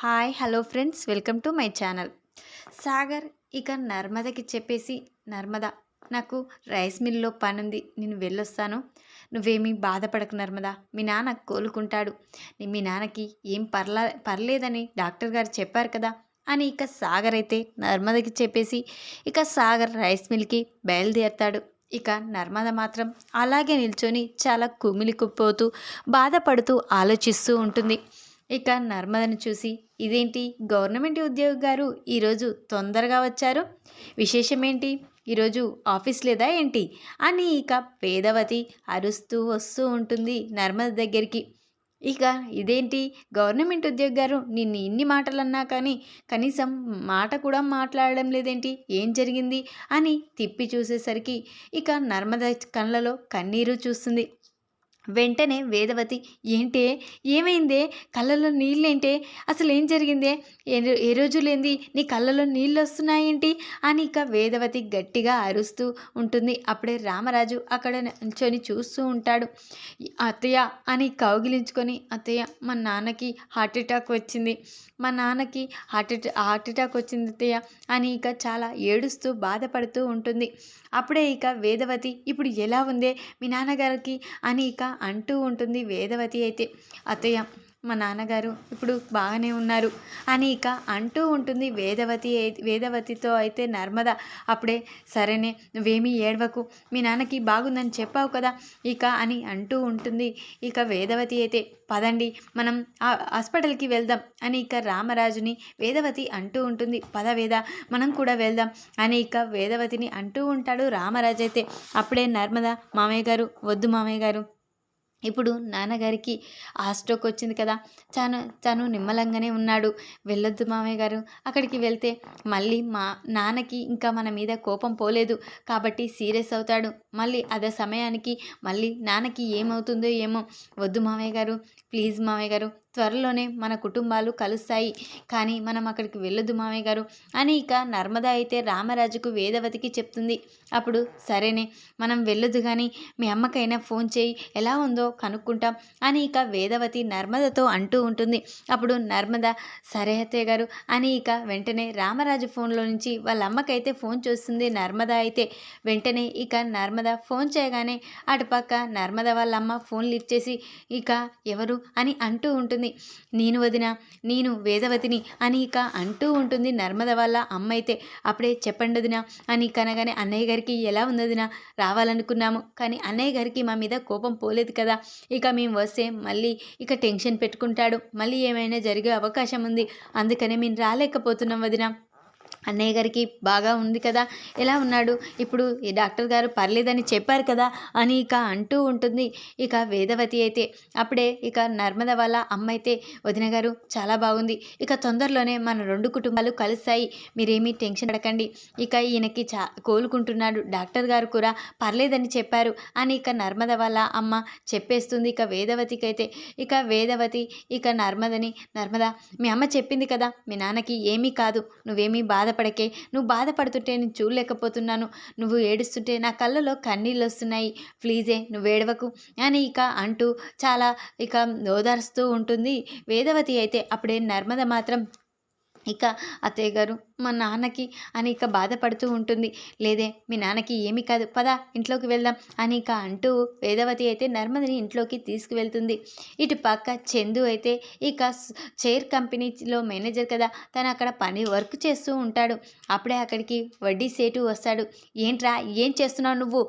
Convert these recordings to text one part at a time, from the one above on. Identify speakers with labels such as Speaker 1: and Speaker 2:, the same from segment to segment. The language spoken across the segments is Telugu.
Speaker 1: Hi hello friends welcome to my channel. Sagar ఇక నర్మదకి చెప్పేసి నర్మద నాకు రైస్ మిల్లో పనుంది నేను వెళ్ళొస్తాను. నువ్వేమీ బాధపడకు నర్మద మీ నాన్న కోలుకుంటాడు. మీ నాన్నకి ఏం పర్లా పర్లేదని డాక్టర్ గారు చెప్పారు కదా అని ఇక సాగర్ అయితే నర్మదకి చెప్పేసి ఇక సాగర్ రైస్ మిల్కి బయలుదేరతాడు. ఇక నర్మద మాత్రం అలాగే నిల్చొని చాలా కుమిలికుపోతూ బాధపడుతూ ఆలోచిస్తూ ఉంటుంది. ఇక నర్మదను చూసి ఇదేంటి? గవర్నమెంట్ ఉద్యోగి గారు ఈరోజు తొందరగా వచ్చారు? విశేషమేంటి? ఈరోజు ఆఫీస్ లేదా ఏంటి? అని ఇక వేదవతి అరుస్తూ వస్తూ ఉంటుంది నర్మద దగ్గరికి. ఇక ఇదేంటి? గవర్నమెంట్ ఉద్యోగి గారు నిన్ను ఇన్ని మాటలు అన్నా కానీ కనీసం మాట కూడా మాట్లాడడం లేదేంటి? ఏం జరిగింది? అని తిప్పి చూసేసరికి ఇక నర్మద కళ్ళలో కన్నీరు చూస్తుంది. వెంటనే వేదవతి ఏంటే? ఏమైందే? కళ్ళలో నీళ్ళేంటే? అసలు ఏం జరిగిందే? ఏ రోజులేంది ఏ రోజు లేంది నీ కళ్ళలో నీళ్ళు వస్తున్నాయేంటి అని ఇక వేదవతి గట్టిగా అరుస్తూ ఉంటుంది. అప్పుడే రామరాజు అక్కడ నుంచొని చూస్తూ ఉంటాడు. అత్తయ్య అని కౌగిలించుకొని అత్తయ్య మా నాన్నకి హార్ట్ అటాక్ వచ్చింది. మా నాన్నకి హార్ట్ అటా హార్ట్ అటాక్ వచ్చింది అత్తయ్య అని ఇక చాలా ఏడుస్తూ బాధపడుతూ ఉంటుంది. అప్పుడే ఇక వేదవతి ఇప్పుడు ఎలా ఉందే? మీ నాన్నగారికి అని ఇక అంటూ ఉంటుంది వేదవతి అయితే. అత్తయ్య మా నాన్నగారు ఇప్పుడు బాగానే ఉన్నారు అని ఇక అంటూ ఉంటుంది వేదవతి వేదవతితో అయితే నర్మద. అప్పుడే సరేనే నువ్వేమీ ఏడవకు. మీ నాన్నకి బాగుందని చెప్పావు కదా ఇక అని అంటూ ఉంటుంది. ఇక వేదవతి అయితే పదండి మనం హాస్పిటల్కి వెళ్దాం అని ఇక రామరాజుని వేదవతి అంటూ ఉంటుంది. పద వేద మనం కూడా వెళ్దాం అని ఇక వేదవతిని అంటూ ఉంటాడు రామరాజు అయితే. అప్పుడే నర్మద మామయ్య గారు వద్దు మామయ్య గారు. ఇప్పుడు నాన్నగారికి ఆ స్ట్రోక్ వచ్చింది కదా. తను తను నిమ్మలంగానే ఉన్నాడు. వెళ్ళొద్దు మామయ్య గారు. అక్కడికి వెళ్తే మళ్ళీ మా నాన్నకి ఇంకా మన మీద కోపం పోలేదు. కాబట్టి సీరియస్ అవుతాడు. మళ్ళీ అదే సమయానికి మళ్ళీ నాన్నకి ఏమవుతుందో ఏమో. వద్దు మామయ్య గారు. ప్లీజ్ మామయ్య గారు. త్వరలోనే మన కుటుంబాలు కలుస్తాయి. కానీ మనం అక్కడికి వెళ్ళదు మామయ్య గారు. అని ఇక నర్మద అయితే రామరాజుకు వేదవతికి చెప్తుంది. అప్పుడు సరేనే మనం వెళ్ళదు కానీ మీ అమ్మకైనా ఫోన్ చేయి ఎలా ఉందో కనుక్కుంటాం అని ఇక వేదవతి నర్మదతో అంటూ ఉంటుంది. అప్పుడు నర్మద సరే అత్తయ్య గారు అని ఇక వెంటనే రామరాజు ఫోన్లో నుంచి వాళ్ళ అమ్మకైతే ఫోన్ చూస్తుంది నర్మద అయితే. వెంటనే ఇక నర్మద ఫోన్ చేయగానే అటుపక్క నర్మద వాళ్ళ అమ్మ ఫోన్ లిఫ్ట్ చేసి ఇక ఎవరు అని అంటూ ఉంటుంది. నేను వదిన నేను వేదవతిని అని ఇక అంటూ ఉంటుంది నర్మద వాళ్ళ అమ్మ అయితే అప్పుడే చెప్పండి వదిన అని కనగానే అన్నయ్య గారికి ఎలా ఉంది రావాలనుకున్నాము. కానీ అన్నయ్య గారికి మా మీద కోపం పోలేదు కదా. ఇక మేము వస్తే మళ్ళీ ఇక టెన్షన్ పెట్టుకుంటాడు. మళ్ళీ ఏమైనా జరిగే అవకాశం ఉంది. అందుకనే మేము రాలేకపోతున్నాం వదిన. అన్నయ్య గారికి బాగా ఉంది కదా ఎలా ఉన్నాడు? ఇప్పుడు ఈ డాక్టర్ గారు పర్లేదని చెప్పారు కదా అని ఇక అంటూ ఉంటుంది. ఇక వేదవతి అయితే అప్పుడే ఇక నర్మద వాళ్ళ అమ్మ అయితే వదిన గారు చాలా బాగుంది. ఇక తొందరలోనే మన రెండు కుటుంబాలు కలుస్తాయి మీరేమీ టెన్షన్ పడకండి. ఇక ఈయనకి చా కోలుకుంటున్నాడు డాక్టర్ గారు కూడా పర్లేదని చెప్పారు అని ఇక నర్మద వాళ్ళ అమ్మ చెప్పేస్తుంది. ఇక వేదవతికి అయితే ఇక వేదవతి ఇక నర్మదని నర్మద మీ అమ్మ చెప్పింది కదా మీ నాన్నకి ఏమీ కాదు నువ్వేమీ బాధపడకే. నువ్వు బాధపడుతుంటే నేను చూడలేకపోతున్నాను. నువ్వు ఏడుస్తుంటే నా కళ్ళలో కన్నీళ్ళు వస్తున్నాయి. ప్లీజే నువ్వు ఏడవకు అని ఇక అంటూ చాలా ఇక ఓదారుస్తూ ఉంటుంది. వేదవతి అయితే అప్పుడే నర్మద మాత్రం ఇక అత్తయ్య గారు మా నాన్నకి అని ఇక బాధపడుతూ ఉంటుంది. లేదే మీ నాన్నకి ఏమీ కాదు పదా ఇంట్లోకి వెళ్దాం అని ఇక అంటూ వేదవతి అయితే నర్మదని ఇంట్లోకి తీసుకువెళ్తుంది. ఇటు పక్క చందు అయితే ఇక చైర్ కంపెనీలో మేనేజర్ కదా తను అక్కడ పని వర్క్ చేస్తూ ఉంటాడు. అప్పుడే అక్కడికి వడ్డీ సేటు వస్తాడు. ఏంట్రా ఏం చేస్తున్నావు నువ్వు?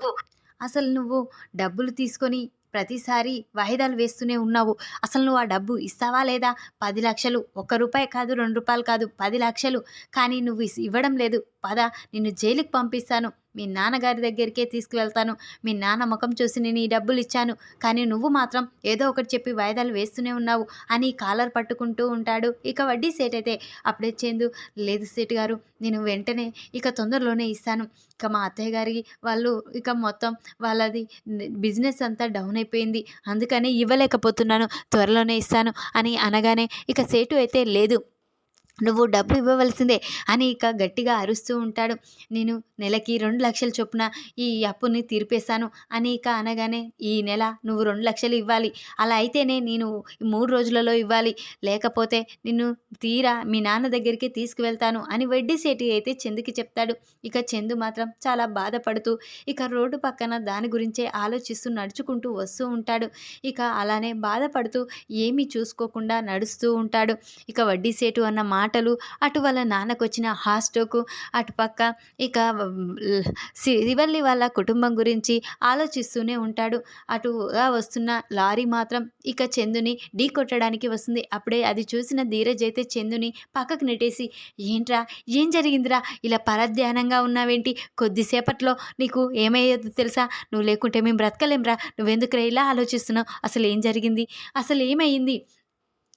Speaker 1: అసలు నువ్వు డబ్బులు తీసుకొని ప్రతిసారి వాయిదాలు వేస్తూనే ఉన్నావు. అసలు నువ్వు ఆ డబ్బు ఇస్తావా లేదా? పది లక్షలు ఒక్క రూపాయి కాదు రెండు రూపాయలు కాదు పది లక్షలు. కానీ నువ్వు ఇస్- ఇవ్వడం లేదు. పద నిన్ను జైలుకి పంపిస్తాను. మీ నాన్నగారి దగ్గరికే తీసుకువెళ్తాను. మీ నాన్న ముఖం చూసి నేను ఈ డబ్బులు ఇచ్చాను. కానీ నువ్వు మాత్రం ఏదో ఒకటి చెప్పి వాయిదాలు వేస్తూనే ఉన్నావు అని కాలర్ పట్టుకుంటూ ఉంటాడు. ఇక వడ్డీ సేట్ అయితే అప్పుడే చేందు లేదు సేట్ గారు నేను వెంటనే ఇక తొందరలోనే ఇస్తాను. ఇక మా అత్తయ్య గారికి వాళ్ళు ఇక మొత్తం వాళ్ళది బిజినెస్ అంతా డౌన్ అయిపోయింది. అందుకని ఇవ్వలేకపోతున్నాను త్వరలోనే ఇస్తాను అని అనగానే ఇక సేటు అయితే లేదు. నువ్వు డబ్బు ఇవ్వవలసిందే అని ఇక గట్టిగా అరుస్తూ ఉంటాడు. నేను నెలకి రెండు లక్షల చొప్పున ఈ అప్పుని తీర్పేశాను అని ఇక అనగానే ఈ నెల నువ్వు రెండు లక్షలు ఇవ్వాలి. అలా అయితేనే నేను మూడు రోజులలో ఇవ్వాలి. లేకపోతే నిన్ను తీరా మీ నాన్న దగ్గరికి తీసుకువెళ్తాను అని వడ్డీ సేటి అయితే చందుకి చెప్తాడు. ఇక చందు మాత్రం చాలా బాధపడుతూ ఇక రోడ్డు పక్కన దాని గురించే ఆలోచిస్తూ నడుచుకుంటూ వస్తూ ఉంటాడు. ఇక అలానే బాధపడుతూ ఏమీ చూసుకోకుండా నడుస్తూ ఉంటాడు. ఇక వడ్డీ సేటు అన్న మాట మాటలు అటు వాళ్ళ నాన్నకొచ్చిన హాస్టోకు అటుపక్క ఇక శివల్లి వాళ్ళ కుటుంబం గురించి ఆలోచిస్తూనే ఉంటాడు. అటుగా వస్తున్న లారీ మాత్రం ఇక చందుని ఢీ కొట్టడానికి వస్తుంది. అప్పుడే అది చూసిన ధీరజ్ అయితే చందుని పక్కకు నెట్టేసి ఏంట్రా ఏం జరిగిందిరా? ఇలా పరధ్యానంగా ఉన్నావేంటి? కొద్దిసేపట్లో నీకు ఏమయ్యేదో తెలుసా? నువ్వు లేకుంటే మేము బ్రతకలేంరా? నువ్వెందుకురా ఇలా ఆలోచిస్తున్నావు? అసలు ఏం జరిగింది? అసలు ఏమైంది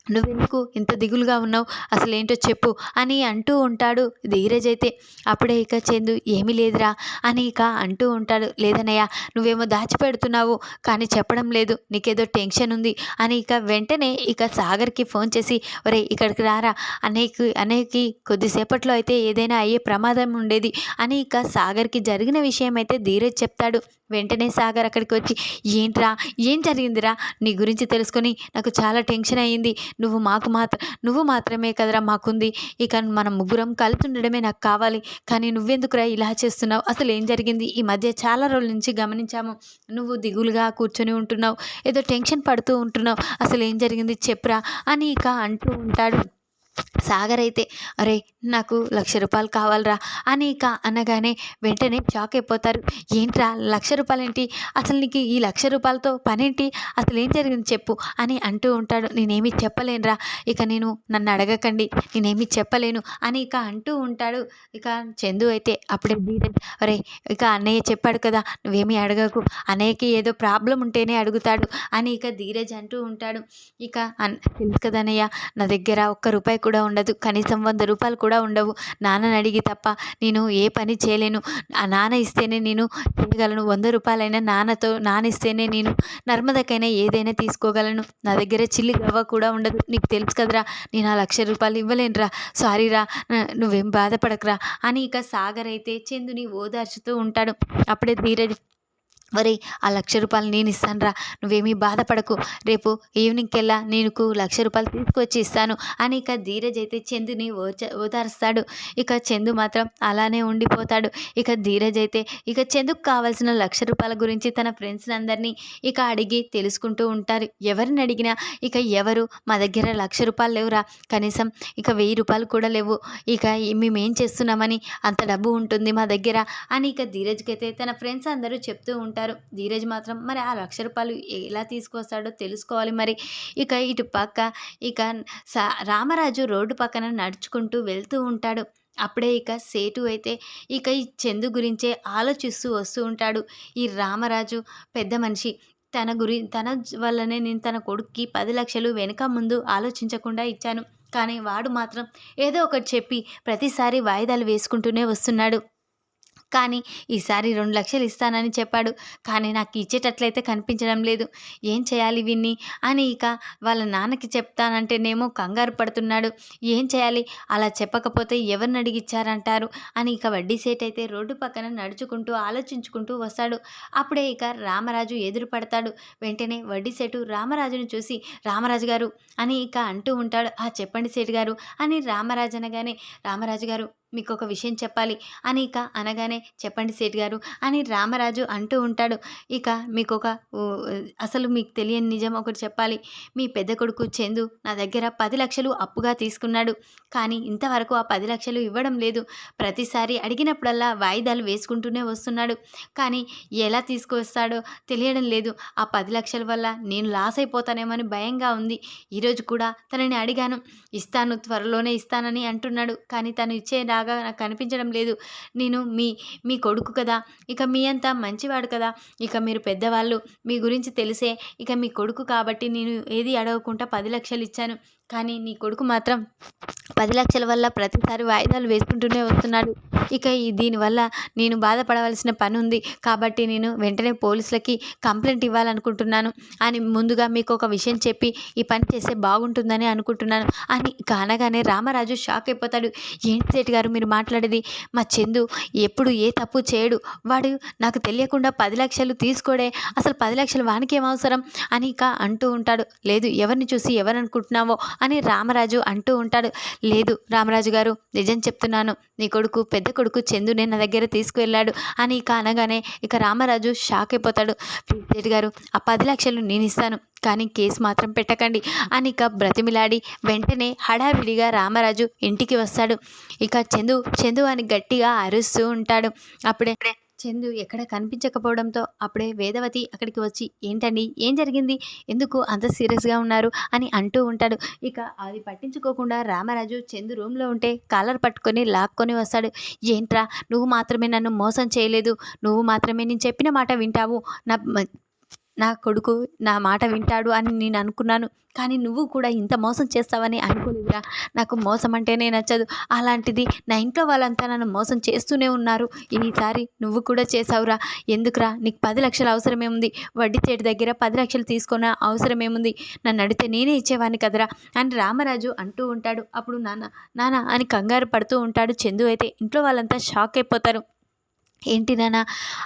Speaker 1: నువ్వెందుకు ఇంత దిగులుగా ఉన్నావు? అసలు ఏంటో చెప్పు అని అంటూ ఉంటాడు ధీరజ్ అయితే. అప్పుడే ఇక చందు ఏమీ లేదురా అని ఇక అంటూ ఉంటాడు. లేదనయ్య నువ్వేమో దాచిపెడుతున్నావు కానీ చెప్పడం లేదు. నీకేదో టెన్షన్ ఉంది అని ఇక వెంటనే ఇక సాగర్కి ఫోన్ చేసి ఒరే ఇక్కడికి రారా? అనేకి అనేకి కొద్దిసేపట్లో అయితే ఏదైనా అయ్యే ప్రమాదం ఉండేది అని ఇక సాగర్కి జరిగిన విషయం అయితే ధీరజ్ చెప్తాడు. వెంటనే సాగర్ అక్కడికి వచ్చి ఏంట్రా? ఏం జరిగిందిరా? నీ గురించి తెలుసుకొని నాకు చాలా టెన్షన్ అయ్యింది. నువ్వు మాకు మాత్ర నువ్వు మాత్రమే కదరా మాకుంది. ఇక మనం ముగ్గురం కలిసి ఉండడమే నాకు కావాలి. కానీ నువ్వెందుకురా ఇలా చేస్తున్నావు? అసలు ఏం జరిగింది? ఈ మధ్య చాలా రోజుల నుంచి గమనించాము. నువ్వు దిగులుగా కూర్చొని ఉంటున్నావు. ఏదో టెన్షన్ పడుతూ ఉంటున్నావు. అసలు ఏం జరిగింది? చెప్పురా అని ఇక అంటూ ఉంటాడు. సాగర్ అయితే అరే నాకు లక్ష రూపాయలు కావాలరా అని ఇక అనగానే వెంటనే షాక్ అయిపోతారు. ఏంట్రా లక్ష రూపాయలేంటి? అసలు నీకు ఈ లక్ష రూపాయలతో పనేంటి? అసలు ఏం జరిగింది చెప్పు అని అంటూ ఉంటాడు. నేనేమి చెప్పలేనురా ఇక నేను నన్ను అడగకండి నేనేమి చెప్పలేను అని ఇక అంటూ ఉంటాడు. ఇక చందు అయితే అప్పుడే ధీరజ్ అరే ఇక అన్నయ్య చెప్పాడు కదా నువ్వేమీ అడగకు అన్నయ్యకి ఏదో ప్రాబ్లం ఉంటేనే అడుగుతాడు అని ఇక ధీరజ్ అంటూ ఉంటాడు. ఇక తెలుసు కదా అన్నయ్య నా దగ్గర ఒక్క రూపాయి కూడా ఉండదు. కనీసం వంద రూపాయలు కూడా ఉండవు. నాన్నని అడిగి తప్ప నేను ఏ పని చేయలేను. ఆ నాన్న ఇస్తేనే నేను చేయగలను వంద రూపాయలైనా నాన్నతో నాన్న ఇస్తేనే నేను నర్మదకైనా ఏదైనా తీసుకోగలను. నా దగ్గర చిల్లి గవ్వ కూడా ఉండదు. నీకు తెలుసు కదరా నేను ఆ లక్ష రూపాయలు ఇవ్వలేనురా. సారీరా నువ్వేం బాధపడకురా అని ఇక సాగర్ అయితే చందుని ఓదార్చుతూ ఉంటాడు. అప్పుడే ధీరజ్ మరి ఆ లక్ష రూపాయలు నేను ఇస్తానురా. నువ్వేమీ బాధపడకు. రేపు ఈవినింగ్కెల్లా నీకు లక్ష రూపాయలు తీసుకొచ్చి ఇస్తాను అని ఇక ధీరజ్ అయితే చందుని ఓచ ఓదారుస్తాడు. ఇక చందు మాత్రం అలానే ఉండిపోతాడు. ఇక ధీరజ్ అయితే ఇక చందుకు కావాల్సిన లక్ష రూపాయల గురించి తన ఫ్రెండ్స్ని అందరినీ ఇక అడిగి తెలుసుకుంటూ ఉంటారు. ఎవరిని అడిగినా ఇక ఎవరు మా దగ్గర లక్ష రూపాయలు లేవురా. కనీసం ఇక వెయ్యి రూపాయలు కూడా లేవు. ఇక మేమేం చేస్తున్నామని అంత డబ్బు ఉంటుంది మా దగ్గర అని ఇక ధీరజ్కి అయితే తన ఫ్రెండ్స్ అందరూ చెప్తూ ఉంటారు. ధీరజ్ మాత్రం మరి ఆ లక్ష రూపాయలు ఎలా తీసుకొస్తాడో తెలుసుకోవాలి మరి. ఇక ఇటు పక్క ఇక సా రామరాజు రోడ్డు పక్కన నడుచుకుంటూ వెళ్తూ ఉంటాడు. అప్పుడే ఇక సేటు అయితే ఇక ఈ చందు గురించే ఆలోచిస్తూ వస్తూ ఉంటాడు. ఈ రామరాజు పెద్ద మనిషి. తన గురి తన వల్లనే నేను తన కొడుక్కి పది లక్షలు వెనుక ముందు ఆలోచించకుండా ఇచ్చాను. కానీ వాడు మాత్రం ఏదో ఒకటి చెప్పి ప్రతిసారి వాయిదాలు వేసుకుంటూనే వస్తున్నాడు. కానీ ఈసారి రెండు లక్షలు ఇస్తానని చెప్పాడు. కానీ నాకు ఇచ్చేటట్లయితే కనిపించడం లేదు. ఏం చేయాలి విన్ని? అని ఇక వాళ్ళ నాన్నకి చెప్తానంటేనేమో కంగారు పడుతున్నాడు. ఏం చేయాలి? అలా చెప్పకపోతే ఎవరిని అడిగిచ్చారంటారు? అని ఇక వడ్డీ సేట్ అయితే రోడ్డు పక్కన నడుచుకుంటూ ఆలోచించుకుంటూ వస్తాడు. అప్పుడే ఇక రామరాజు ఎదురు పడతాడు. వెంటనే వడ్డీ సేటు రామరాజును చూసి రామరాజు గారు అని ఇక అంటూ ఉంటాడు. ఆ చెప్పండి సేటు గారు అని రామరాజు అనగానే రామరాజు గారు మీకు ఒక విషయం చెప్పాలి. అని ఇక అనగానే చెప్పండి సేట్ గారు. అని రామరాజు అంటూ ఉంటాడు. ఇక మీకు ఒక అసలు మీకు తెలియని నిజం ఒకటి చెప్పాలి. మీ పెద్ద కొడుకు చందు నా దగ్గర పది లక్షలు అప్పుగా తీసుకున్నాడు. కానీ ఇంతవరకు ఆ పది లక్షలు ఇవ్వడం లేదు. ప్రతిసారి అడిగినప్పుడల్లా వాయిదాలు వేసుకుంటూనే వస్తున్నాడు. కానీ ఎలా తీసుకువస్తాడో తెలియడం లేదు. ఆ పది లక్షల వల్ల నేను లాస్ అయిపోతానేమని భయంగా ఉంది. ఈరోజు కూడా తనని అడిగాను. ఇస్తాను త్వరలోనే ఇస్తానని అంటున్నాడు. కానీ తను ఇచ్చే లాగా నాకు కనిపించడం లేదు. నేను మీ మీ కొడుకు కదా. ఇక మీ అంతా మంచివాడు కదా. ఇక మీరు పెద్దవాళ్ళు. మీ గురించి తెలిసే ఇక మీ కొడుకు కాబట్టి నేను ఏది అడగకుండా పది లక్షలు ఇచ్చాను. కానీ నీ కొడుకు మాత్రం పది లక్షల వల్ల ప్రతిసారి వాయిదాలు వేసుకుంటూనే వస్తున్నాడు. ఇక ఈ దీనివల్ల నేను బాధపడవలసిన పని ఉంది కాబట్టి నేను వెంటనే పోలీసులకి కంప్లైంట్ ఇవ్వాలనుకుంటున్నాను. అని ముందుగా మీకు ఒక విషయం చెప్పి ఈ పని చేస్తే బాగుంటుందని అనుకుంటున్నాను. అని కానగానే రామరాజు షాక్ అయిపోతాడు. ఏంటి సేటి గారు మీరు మాట్లాడేది? మా చందు ఎప్పుడు ఏ తప్పు చేయడు. వాడు నాకు తెలియకుండా పది లక్షలు తీసుకోడే. అసలు పది లక్షలు వానికి ఏం అవసరం? అని ఇక అంటూ ఉంటాడు. లేదు ఎవరిని చూసి ఎవరు అనుకుంటున్నావో అని రామరాజు అంటూ ఉంటాడు. లేదు రామరాజు గారు నిజం చెప్తున్నాను. నీ కొడుకు పెద్ద కొడుకు చందునే నా దగ్గర తీసుకువెళ్ళాడు అని ఇక అనగానే ఇక రామరాజు షాక్ అయిపోతాడు. ప్లీజ్ గారు ఆ పది లక్షలు నేను ఇస్తాను కానీ కేసు మాత్రం పెట్టకండి అని ఇక బ్రతిమిలాడి వెంటనే హడావిడిగా రామరాజు ఇంటికి వస్తాడు. ఇక చందు చందు అని గట్టిగా అరుస్తూ ఉంటాడు. అప్పుడే చందు ఎక్కడ కనిపించకపోవడంతో అప్పుడే వేదవతి అక్కడికి వచ్చి ఏంటండి? ఏం జరిగింది? ఎందుకు అంత సీరియస్గా ఉన్నారు? అని అంటూ ఉంటాడు. ఇక అది పట్టించుకోకుండా రామరాజు చందు రూమ్లో ఉంటే కాలర్ పట్టుకొని లాక్కొని వస్తాడు. ఏంట్రా? నువ్వు మాత్రమే నన్ను మోసం చేయలేదు. నువ్వు మాత్రమే నేను చెప్పిన మాట వింటావు. నా నా కొడుకు నా మాట వింటాడు అని నేను అనుకున్నాను. కానీ నువ్వు కూడా ఇంత మోసం చేస్తావని అనుకోలేదురా. నాకు మోసం అంటేనే నచ్చదు. అలాంటిది నా ఇంట్లో వాళ్ళంతా నన్ను మోసం చేస్తూనే ఉన్నారు. ఈసారి నువ్వు కూడా చేసావురా ఎందుకురా? నీకు పది లక్షల అవసరమేముంది వడ్డీ చేటి దగ్గర పది లక్షలు తీసుకున్న అవసరమేముంది నన్ను అడిగితే నేనే ఇచ్చేవాడిని కదరా అని రామరాజు అంటూ ఉంటాడు. అప్పుడు నాన్న నాన్న అని కంగారు పడుతూ ఉంటాడు. చందు అయితే ఇంట్లో వాళ్ళంతా షాక్ అయిపోతారు. ఏంటి నాన్న?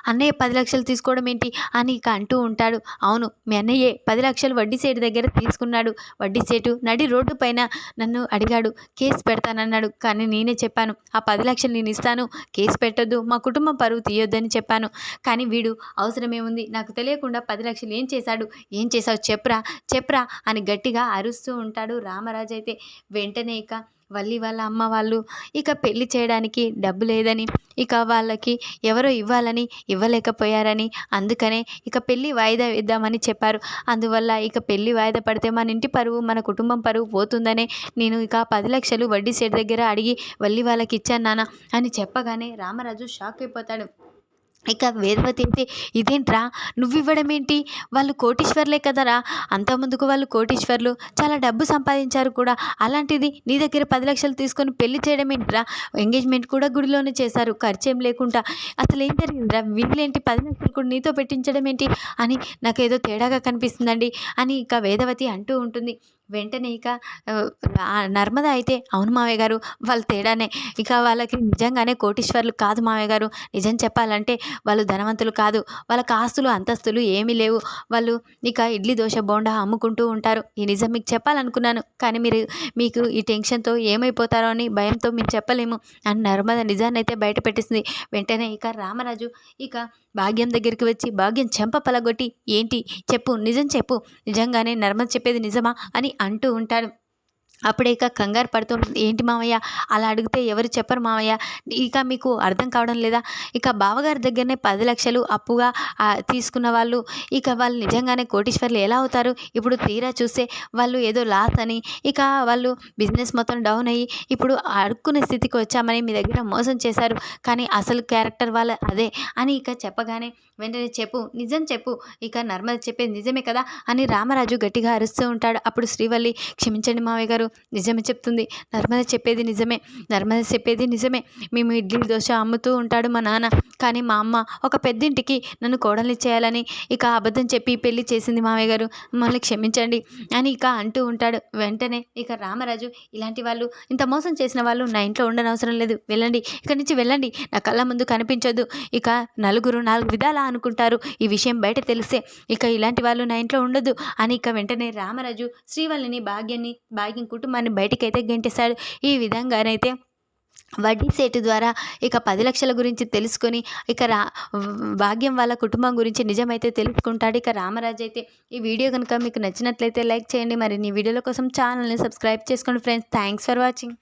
Speaker 1: అన్నయ్య పది లక్షలు తీసుకోవడం ఏంటి? అని ఇక అంటూ ఉంటాడు. అవును మీ అన్నయ్యే పది లక్షలు వడ్డీ సేటు దగ్గర తీసుకున్నాడు. వడ్డీ సేటు నడి రోడ్డు పైన నన్ను అడిగాడు. కేసు పెడతానన్నాడు. కానీ నేనే చెప్పాను ఆ పది లక్షలు నేను ఇస్తాను. కేసు పెట్టొద్దు మా కుటుంబం పరువు తీయొద్దని చెప్పాను. కానీ వీడు అవసరమేముంది నాకు తెలియకుండా పది లక్షలు ఏం చేశాడు? ఏం చేశావు? చెప్పరా చెప్పరా అని గట్టిగా అరుస్తూ ఉంటాడు రామరాజు అయితే. వెంటనే ఇక వల్లి వాళ్ళ అమ్మ వాళ్ళు ఇక పెళ్ళి చేయడానికి డబ్బు లేదని ఇక వాళ్ళకి ఎవరో ఇవ్వాలని ఇవ్వలేకపోయారని అందుకనే ఇక పెళ్ళి వాయిదా వేద్దామని చెప్పారు. అందువల్ల ఇక పెళ్ళి వాయిదా పడితే మన ఇంటి పరువు మన కుటుంబం పరువు పోతుందనే నేను ఇక పది లక్షలు వడ్డీ సెట్ దగ్గర అడిగి వల్లి వాళ్ళకి ఇచ్చాను నాన్న అని చెప్పగానే రామరాజు షాక్ అయిపోతాడు. ఇక వేదవతి అయితే ఇదేంట్రా? నువ్వు ఇవ్వడం ఏంటి వాళ్ళు కోటీశ్వర్లే కదరా? అంత ముందుకు వాళ్ళు కోటీశ్వర్లు. చాలా డబ్బు సంపాదించారు కూడా. అలాంటిది నీ దగ్గర పది లక్షలు తీసుకొని పెళ్ళి చేయడం ఏంట్రా ఎంగేజ్మెంట్ కూడా గుడిలోనే చేశారు. ఖర్చేం లేకుండా. అసలు ఏం జరిగిందిరా? వీళ్ళేంటి పది లక్షలు కూడా నీతో పెట్టించడం ఏంటి అని నాకు ఏదో తేడాగా కనిపిస్తుందండి. అని ఇక వేదవతి అంటూ ఉంటుంది. వెంటనే ఇక నర్మద అయితే అవును మావయ్య గారు వాళ్ళ తేడానే. ఇక వాళ్ళకి నిజంగానే కోటీశ్వర్లు కాదు మావయ్య గారు. నిజం చెప్పాలంటే వాళ్ళు ధనవంతులు కాదు. వాళ్ళకి ఆస్తులు అంతస్తులు ఏమీ లేవు. వాళ్ళు ఇక ఇడ్లీ దోశ బోండా అమ్ముకుంటూ ఉంటారు. ఈ నిజం మీకు చెప్పాలనుకున్నాను. కానీ మీరు మీకు ఈ టెన్షన్తో ఏమైపోతారో అని భయంతో మేము చెప్పలేము. అని నర్మద నిజాన్ని అయితే బయట వెంటనే ఇక రామరాజు ఇక భాగ్యం దగ్గరికి వచ్చి భాగ్యం చెంప పలగొట్టి ఏంటి? చెప్పు నిజం చెప్పు. నిజంగానే నర్మద చెప్పేది నిజమా? అని అంటూ ఉంటాడు అప్పుడే ఇక కంగారు పడుతూ ఏంటి మామయ్య అలా అడిగితే ఎవరు చెప్పరు మామయ్య ఇక మీకు అర్థం కావడం లేదా? ఇక బావగారి దగ్గరనే పది లక్షలు అప్పుగా తీసుకున్న వాళ్ళు ఇక వాళ్ళు నిజంగానే కోటీశ్వర్లు ఎలా అవుతారు? ఇప్పుడు తీరా చూస్తే వాళ్ళు ఏదో లాస్ అని ఇక వాళ్ళు బిజినెస్ మొత్తం డౌన్ అయ్యి ఇప్పుడు అడుక్కునే స్థితికి వచ్చామని మీ దగ్గర మోసం చేశారు. కానీ అసలు క్యారెక్టర్ వాళ్ళ అదే అని ఇక చెప్పగానే వెంటనే చెప్పు నిజం చెప్పు. ఇక నర్మద చెప్పేది నిజమే కదా? అని రామరాజు గట్టిగా అరుస్తూ ఉంటాడు. అప్పుడు శ్రీవల్లి క్షమించండి మావయ్య గారు నిజమే చెప్తుంది. నర్మద చెప్పేది నిజమే. నర్మద చెప్పేది నిజమే. మేము ఇడ్లీ దోశ అమ్ముతూ ఉంటాడు మా నాన్న. కానీ మా అమ్మ ఒక పెద్దింటికి నన్ను కోడల్ని చేయాలని ఇక అబద్ధం చెప్పి పెళ్ళి చేసింది మామయ్య గారు. మమ్మల్ని క్షమించండి అని ఇక అంటూ ఉంటాడు. వెంటనే ఇక రామరాజు ఇలాంటి వాళ్ళు ఇంత మోసం చేసిన వాళ్ళు నా ఇంట్లో ఉండనవసరం లేదు. వెళ్ళండి. ఇక్కడి నుంచి వెళ్ళండి. నా కళ్ళ ముందు కనిపించొద్దు. ఇక నలుగురు నాలుగు విధాలా అనుకుంటారు. ఈ విషయం బయట తెలిస్తే ఇక ఇలాంటి వాళ్ళు నా ఇంట్లో ఉండదు అని ఇక వెంటనే రామరాజు శ్రీవల్లిని భాగ్యాన్ని భాగ్యం కుటుంబాన్ని బయటికైతే గెంటేశాడు. ఈ విధంగానైతే వడ్డీ సేటు ద్వారా ఇక పది లక్షల గురించి తెలుసుకొని ఇక రా భాగ్యం వాళ్ళ కుటుంబం గురించి నిజమైతే తెలుసుకుంటాడు. ఇక రామరాజు అయితే ఈ వీడియో కనుక మీకు నచ్చినట్లయితే లైక్ చేయండి. మరి నీ వీడియోల కోసం ఛానల్ని సబ్స్క్రైబ్ చేసుకోండి ఫ్రెండ్స్. Thanks for watching.